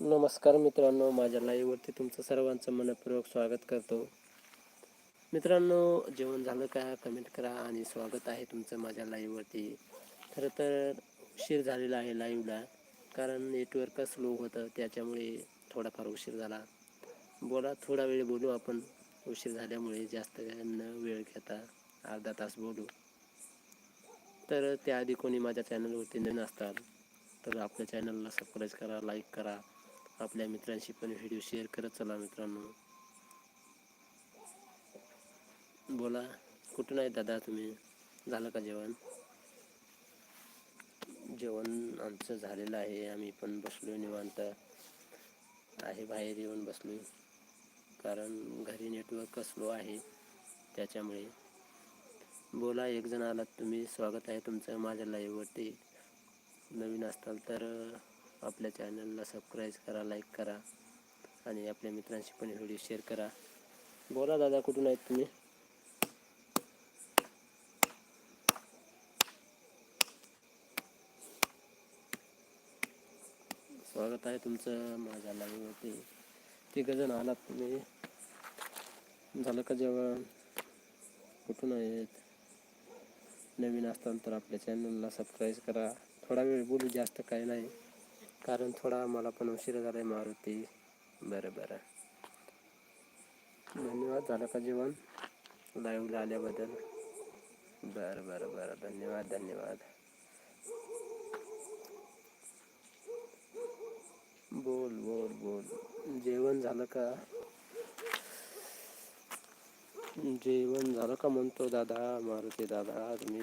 नमस्कार मित्रांनो माझ्या लाईव्हवरती तुमचं सर्वांचं मनपूर्वक स्वागत करतो. मित्रांनो जेवण झालं का? कमेंट करा आणि स्वागत आहे तुमचं माझ्या लाईव्हवरती खरं तर उशीर झालेला आहे लाईव्हला कारण नेटवर्क स्लो होतं त्याच्यामुळे थोडाफार उशीर झाला. बोला थोडा वेळ बोलू आपण. उशीर झाल्यामुळे जास्त न वेळ घेता अर्धा तास बोलू. तर त्याआधी कोणी माझ्या चॅनलवरती नवीन असतात तर आपल्या चॅनलला सबस्क्राईब करा लाईक करा. आपल्या मित्रांशी पण व्हिडिओ शेअर करत चला मित्रांनो. बोला कुठून आहे दादा तुम्ही? झालं का जेवण? जेवण आमचं झालेलं आहे. आम्ही पण बसलो निवांत. आहे बाहेर येऊन बसलो कारण घरी नेटवर्क स्लो आहे. त्याच्यामुळे. बोला एक जण आलात तुम्ही. स्वागत आहे तुमचं माझ्या लाईव्हवरती नवीन असताल तर आपल्या चॅनलला सबस्क्राईब करा लाईक करा आणि आपल्या मित्रांशी पण व्हिडिओ शेअर करा. बोला दादा कुठून आहेत तुम्ही? स्वागत आहे तुमचं माझ्या लाईव्हवरती तिघंजण आलात तुम्ही. झालं का जेवण? कुठून आहेत? नवीन असताल तर आपल्या चॅनलला सबस्क्राईब करा. थोडा वेळ बोलू जास्त काही नाही. कारण थोडा मला पण उशीर झाला आहे मारुती. बरं बरं. धन्यवाद झालं का जेवण? लाईव्हला आल्याबद्दल. बरं बरं बरं. धन्यवाद धन्यवाद. बोल बोल बोल. जेवण झालं का? जेवण झालं का म्हणतो दादा मारुती दादा? तुम्ही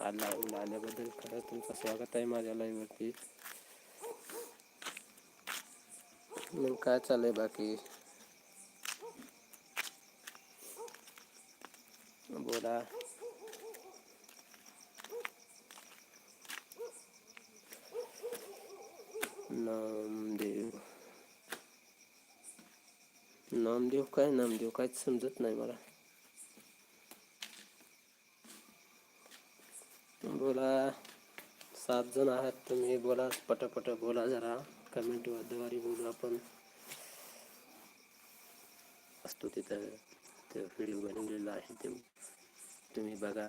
आला आल्याबद्दल खरं तुमचं स्वागत आहे माझ्या लाईव्हवरती मग काय चाललंय बाकी? बोला. नामदेव. नामदेव काय? नामदेव काहीच समजत नाही मला. बोला. सात जण आहात तुम्ही बोला पटापट बोला जरा. कमेंटद्वारे बोलू आपण. असतो तिथं. ते व्हिडिओ बनवलेला आहे ते. तुम्ही बघा.